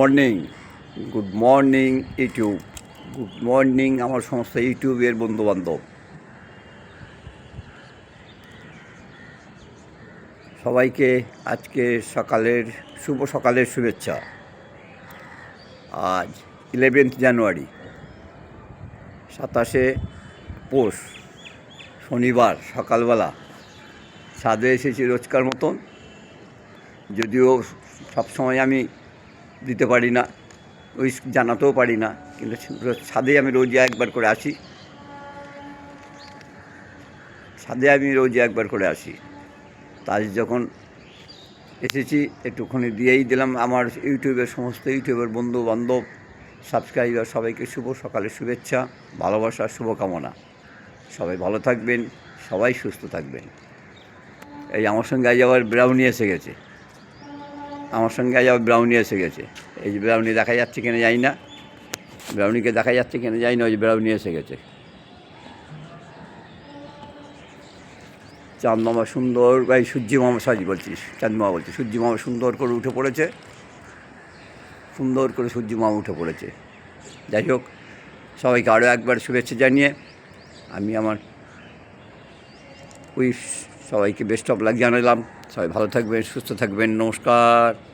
Morning. Good morning, YouTube. Good morning, আমার সমস্ত ইউটিউবের বন্ধুবান্ধব। সবাইকে আজকে সকালের, শুভ সকালের শুভেচ্ছা। আজ ইলেভেন্থ জানুয়ারি সাতাশে পৌষ, শনিবার, সকালবেলা। ছাদে এসেছি রোজকার মতন। যদিও সবসময় আমি দিতে পারি না, ওই জানাতেও পারি না। কিন্তু ছাদে আমি রোজ একবার করে আসি। ছাদে আমি রোজ একবার করে আসি। তাই যখন এসেছি, একটুখানি দিয়েই দিলাম। আমার ইউটিউবের সমস্ত ইউটিউবের বন্ধু বান্ধব সাবস্ক্রাইবার, সবাইকে শুভ সকালের শুভেচ্ছা, ভালোবাসা, শুভকামনা। সবাই ভালো থাকবেন, সবাই সুস্থ থাকবেন। এই আমার সঙ্গে আজ আবার ব্রাউনি এসে গেছে। আমার সঙ্গে আজ ব্রাউনি এসে গেছে। এই যে ব্রাউনি দেখা যাচ্ছে কিনা যাই না। ব্রাউনিকে দেখা যাচ্ছে কিনা যাই না, ওই ব্রাউনি এসে গেছে। চাঁদ মামা সুন্দর ভাই সূর্য মামা সাজি বলছিস চাঁদ মামা বলছি, সূর্য মামা সুন্দর করে উঠে পড়েছে। সুন্দর করে সূর্য মামা উঠে পড়েছে। যাই হোক, সবাইকে আরও একবার শুভেচ্ছা জানিয়ে আমি আমার উইশ সবাইকে বেস্ট অফ লাগ জানালাম। সবাই ভালো থাকবেন সুস্থ থাকবেন। নমস্কার।